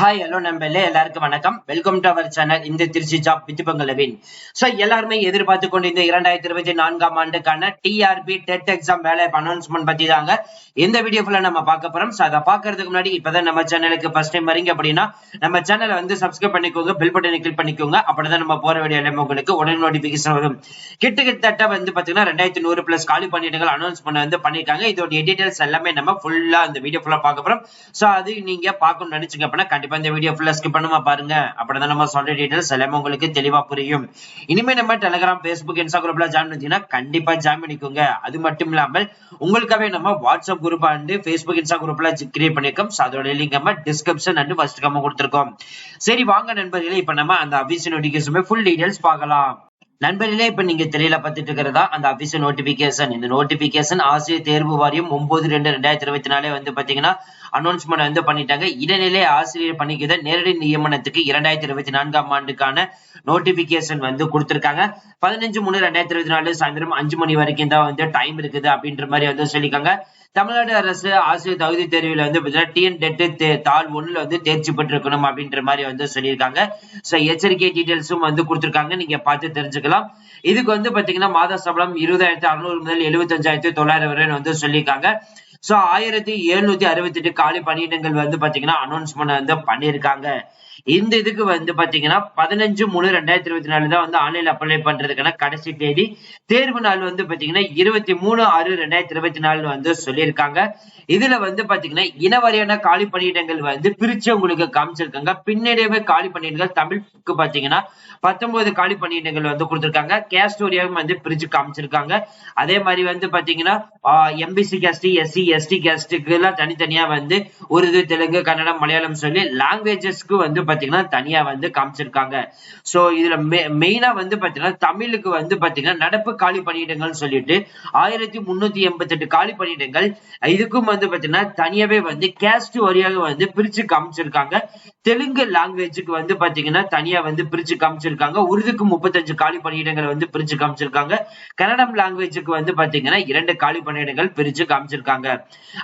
Hi hello நம்பர்ல எல்லாருக்கும் வணக்கம். வெல்கம் டு அவர் சேனல் இந்த திருச்சி ஜாப் வித் பங்களவின் சோ எல்லாருமே எதிர்பார்த்து கொண்டு இந்த இரண்டாயிரத்தி இருபத்தி நான்காம் ஆண்டுக்கான டிஆர்பி டெட் எக்ஸாம் வேலை அனௌன்ஸ்மெண்ட் பத்தி தாங்க இந்த வீடியோ ஃபுல்லா நம்ம பார்க்க போறோம். சோ அதை பாக்குறதுக்கு முன்னாடி இப்பதான் நம்ம சேனலுக்கு ஃபர்ஸ்ட் டைம் வரீங்க அப்படின்னா நம்ம சேனலை வந்து சப்ஸ்கிரைப் பண்ணிக்கோங்க பெல் பட்டனை கிளிக் பண்ணிக்கோங்க. அப்படிதான் நம்ம போற வேண்டிய எல்லாமே உங்களுக்கு உடனே நோட்டிபிகேஷன் வரும். கிட்ட கிட்டத்தட்ட வந்து பாத்தீங்கன்னா ரெண்டாயிரத்தி நூறு பிளஸ் காலி பணியிடங்கள் அனௌன்ஸ் பண்ண வந்து பண்ணிருக்காங்க இதோட டீடைல்ஸ் எல்லாமே நம்ம ஃபுல்லா இந்த வீடியோ ஃபுல்லா பார்க்க போறோம். சோ அது நீங்க பார்க்கணும்னு நினைச்சீங்க அப்படின்னா கண்டிப்பா இந்த வீடியோ ஃபுல்லா ஸ்கிப் பண்ணாம பாருங்க. அப்படிதான் நம்ம சொல்ற டீடைல்ஸ் எல்லாமே உங்களுக்கு தெளிவா புரியும். இனிமே நம்ம டெலிகிராம் பேஸ்புக் இன்ஸ்டாகிராம்ல ஜாயின் பண்ணீங்கன்னா கண்டிப்பா ஜாயின் பண்ணிக்கோங்க. அது மட்டும் இல்லாமல் உங்களுக்காகவே நம்ம WhatsApp group and Facebook Insta குரூப்ல கிரியேட் பண்ணிருக்கோம் அதோட லிங்க் நம்ம டிஸ்கிரிப்ஷன் அண்ட் ஃபர்ஸ்ட் கம்ம கொடுத்துருக்கோம். சரி வாங்க நண்பர்களே இப்ப நம்ம அந்த அபிஷன் நோட்டிபிகேஷன் ஃபுல் டீடைல்ஸ் பார்க்கலாம். நண்பர்களே இப்ப நீங்க தெரியல பார்த்துட்டு இருக்கிறதா? அந்த அபிஷியல் நோட்டிபிகேஷன் இந்த நோட்டிபிகேஷன் ஆசிரியர் தேர்வு வாரியம் ஒன்பது ரெண்டு ரெண்டாயிரத்தி இருபத்தி நாலே வந்து பாத்தீங்கன்னா அனௌன்ஸ்மெண்ட் வந்து பண்ணிட்டாங்க. இடைநிலை ஆசிரியர் பணிக்கு நேரடி நியமனத்துக்கு இரண்டாயிரத்தி இருபத்தி நான்காம் ஆண்டுக்கான நோட்டிபிகேஷன் வந்து கொடுத்திருக்காங்க. பதினஞ்சு மூணு ரெண்டாயிரத்தி இருபத்தி நாலு சாயந்தரம் அஞ்சு மணி வரைக்கும் தான் வந்து டைம் இருக்குது அப்படின்ற மாதிரி வந்து சொல்லியிருக்காங்க. தமிழ்நாடு அரசு ஆசிரியர் தகுதி தேர்வில் வந்து பார்த்தீங்கன்னா டிஎன் டெட்டு தாள் ஒண்ணுல வந்து தேர்ச்சி பெற்றிருக்கணும் அப்படின்ற மாதிரி வந்து சொல்லியிருக்காங்க. சோ எச்சரிக்கை டீட்டெயில்ஸும் வந்து கொடுத்துருக்காங்க. நீங்க பார்த்து தெரிஞ்சுக்கலாம். இதுக்கு வந்து பாத்தீங்கன்னா மாத சம்பளம் இருபதாயிரத்தி அறுநூறு முதல் எழுபத்தஞ்சாயிரத்தி தொள்ளாயிரம் வரை வந்து சொல்லியிருக்காங்க. சோ ஆயிரத்தி எழுநூத்தி அறுபத்தி எட்டு காலி பணியிடங்கள் வந்து பாத்தீங்கன்னா அனௌன்ஸ்மெண்ட் வந்து பண்ணியிருக்காங்க. இந்த இதுக்கு வந்து பாத்தீங்கன்னா பதினஞ்சு மூணு ரெண்டாயிரத்தி இருபத்தி நாலு தான் வந்து ஆன்லைன்ல அப்ளை பண்றதுக்கான கடைசி தேதி. தேர்வு நாள் வந்து பாத்தீங்கன்னா இருபத்தி மூணு ஆறு ரெண்டாயிரத்தி இருபத்தி நாலு வந்து சொல்லியிருக்காங்க. இதுல வந்து பாத்தீங்கன்னா இனவாரியான காலி பணியிடங்கள் வந்து பிரிச்சு உங்களுக்கு காமிச்சிருக்காங்க. பின்னடைவே காலி பணியிடங்கள் தமிழுக்கு பாத்தீங்கன்னா பத்தொன்பது காலி பணியிடங்கள் வந்து கொடுத்திருக்காங்க. கேஸ்ட் வரியாகவும் வந்து பிரிச்சு காமிச்சிருக்காங்க. அதே மாதிரி வந்து பாத்தீங்கன்னா எம்பிசி கேஸ்ட் எஸ்சி எஸ்டி கேஸ்டுக்கு எல்லாம் தனித்தனியா வந்து உருது தெலுங்கு கன்னடம் மலையாளம் சொல்லி லாங்குவேஜஸ்க்கு வந்து பாத்தீங்கன்னா தனியா வந்து காமிச்சிருக்காங்க. சோ இதுல மெயினா வந்து பாத்தீங்கன்னா தமிழுக்கு வந்து பாத்தீங்கன்னா நடப்பு காலி பணியிடங்கள் சொல்லிட்டு ஆயிரத்தி முன்னூத்தி எண்பத்தி எட்டு காலி பணியிடங்கள் இதுக்கும் வந்து பாத்தீங்கன்னா தனியாவே வந்து கேஸ்ட் வரியாக வந்து பிரிச்சு காமிச்சிருக்காங்க. தெலுங்கு லாங்குவேஜுக்கு வந்து பாத்தீங்கன்னா தனியா வந்து பிரிச்சு காமிச்சிருக்காங்க. உருதுக்கு முப்பத்தஞ்சு காலி பணியிடங்களை வந்து பிரிச்சு காமிச்சிருக்காங்க. கன்னடம் லாங்குவேஜுக்கு வந்து பாத்தீங்கன்னா இரண்டு காலி பணியிடங்கள் பிரிச்சு காமிச்சிருக்காங்க.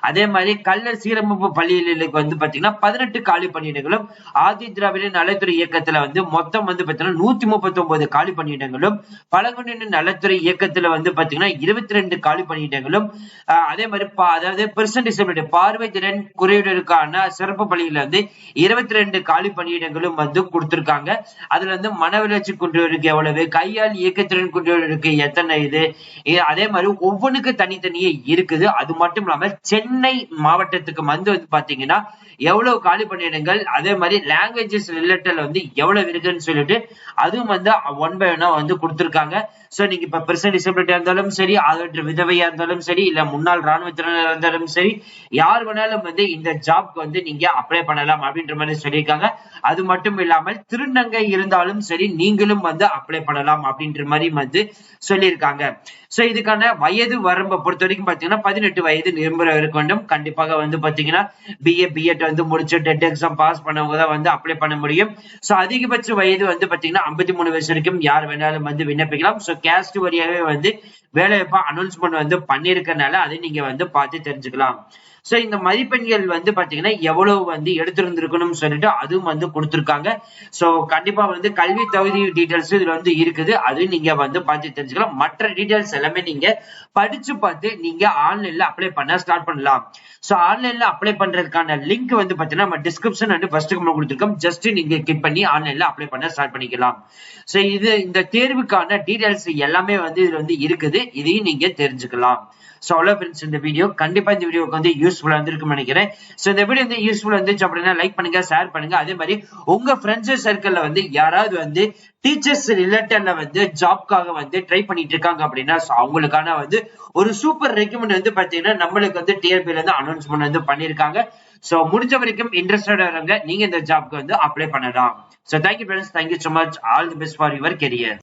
அதே மாதிரி கள்ள சீரமைப்பு பள்ளிகளுக்கு வந்து பாத்தீங்கன்னா பதினெட்டு காலி பணியிடங்களும் ஆதி திராவிட நலத்துறை இயக்கத்துல வந்து மொத்தம் வந்து பாத்தீங்கன்னா நூத்தி முப்பத்தி ஒன்பது காலி பணியிடங்களும் பழங்குடியின நலத்துறை இயக்கத்துல வந்து பாத்தீங்கன்னா இருபத்தி ரெண்டு காலி பணியிடங்களும் அதே மாதிரி அதாவது பெர்சன்ட் டிசபிலிட்டி பார்வை திறன் குறைவினருக்கான சிறப்பு பள்ளியில வந்து இருபத்தி ரெண்டு காலி பணியிடங்களும் வந்து கொடுத்திருக்காங்க. அதுல வந்து மன வளர்ச்சி கொண்டவருக்கு எவ்வளவு கையால் இயக்கத்திறன் கொண்டவருக்கு எத்தனை இது அதே மாதிரி ஒவ்வொன்றுக்கு தனித்தனியே இருக்குது. அது மட்டும் இல்லாம சென்னை மாவட்டத்துக்கு வந்து வந்து பாத்தீங்கன்னா எவ்வளவு காலி பணியிடங்கள் அதே மாதிரி லாங்குவேஜ் லாங்குவேஜஸ் ரிலேட்டட் வந்து எவ்வளவு இருக்குன்னு சொல்லிட்டு அதுவும் வந்து ஒன் பை ஒன்னா வந்து கொடுத்துருக்காங்க. சோ நீங்க இப்ப பெர்சன் டிசபிலிட்டியா இருந்தாலும் சரி அதோட விதவையா இருந்தாலும் சரி இல்ல முன்னாள் ராணுவத்தினர் இருந்தாலும் சரி யார் வேணாலும் வந்து இந்த ஜாப்க்கு வந்து நீங்க அப்ளை பண்ணலாம் அப்படின்ற மாதிரி சொல்லியிருக்காங்க. அது மட்டும் இல்லாமல் திருநங்கை இருந்தாலும் சரி நீங்களும் வந்து அப்ளை பண்ணலாம் அப்படின்ற மாதிரி வந்து சொல்லியிருக்காங்க. சோ இதுக்கான வயது வரம்பை பொறுத்த வரைக்கும் பாத்தீங்கன்னா பதினெட்டு வயது நிரம்புற இருக்க வேண்டும். கண்டிப்பாக வந்து பாத்தீங்கன்னா பிஏ பிஎட் வந்து முடிச்சு டெட் எக்ஸாம் பாஸ் பண்ணவங்க தான் வந்து அப்ளை பண்ண முடியும். சோ அதிகபட்ச வயது வந்து பாத்தீங்கன்னா ஐம்பத்தி மூணு வயசு வரைக்கும் யார் வேணாலும் வந்து விண்ணப்பிக்கலாம். சோ கேஸ்ட் வழியாவே வந்து வேலைவாய்ப்பு அனௌன்ஸ்மெண்ட் வந்து பண்ணிருக்கனால அதை நீங்க வந்து பார்த்து தெரிஞ்சுக்கலாம். சோ இந்த மதிப்பெண்கள் வந்து பாத்தீங்கன்னா எவ்வளவு வந்து எடுத்திருந்திருக்கணும்னு சொல்லிட்டு அதுவும் வந்து கொடுத்திருக்காங்க. சோ கண்டிப்பா வந்து கல்வி தகுதி டீடைல்ஸ் இதுல வந்து இருக்குது. அது நீங்க வந்து பார்த்து தெரிஞ்சுக்கலாம். மற்ற டீடைல்ஸ் எல்லாமே நீங்க படிச்சு பார்த்து நீங்க ஆன்லைன்ல அப்ளை பண்ண ஸ்டார்ட் பண்ணலாம். சோ ஆன்லைன்ல அப்ளை பண்றதுக்கான லிங்க் வந்து பாத்தீங்கன்னா நம்ம டிஸ்கிரிப்ஷன் அண்ட் ஃபர்ஸ்ட் கமெண்ட் கொடுத்துருக்கோம். ஜஸ்ட் நீங்க கிளிக் பண்ணி ஆன்லைன்ல அப்ளை பண்ண ஸ்டார்ட் பண்ணிக்கலாம். சோ இது இந்த தேர்வுக்கான டீடைல்ஸ் எல்லாமே வந்து இதுல வந்து இருக்குது. இதையும் நீங்க தெரிஞ்சுக்கலாம். சோ அவ்வளோ ஃப்ரெண்ட்ஸ் இந்த வீடியோ கண்டிப்பா இந்த வீடியோக்கு வந்து யூஸ் யூஸ்ஃபுல்லா இருந்திருக்கும் நினைக்கிறேன். சோ இந்த வீடியோ வந்து யூஸ்ஃபுல்லா இருந்துச்சு அப்படின்னா லைக் பண்ணுங்க ஷேர் பண்ணுங்க. அதே மாதிரி உங்க ஃப்ரெண்ட்ஸ் சர்க்கிள்ல வந்து யாராவது வந்து டீச்சர்ஸ் ரிலேட்டட்ல வந்து ஜாப்காக வந்து ட்ரை பண்ணிட்டு இருக்காங்க அப்படின்னா அவங்களுக்கான வந்து ஒரு சூப்பர் ரெக்கமெண்ட் வந்து பாத்தீங்கன்னா நம்மளுக்கு வந்து டிஆர்பில இருந்து அனௌன்ஸ்மெண்ட் வந்து பண்ணிருக்காங்க. சோ முடிஞ்ச வரைக்கும் இன்ட்ரெஸ்டட் இருங்க. நீங்க இந்த ஜாப்க்கு வந்து அப்ளை பண்ணலாம். So thank you friends thank you so much all the best for your career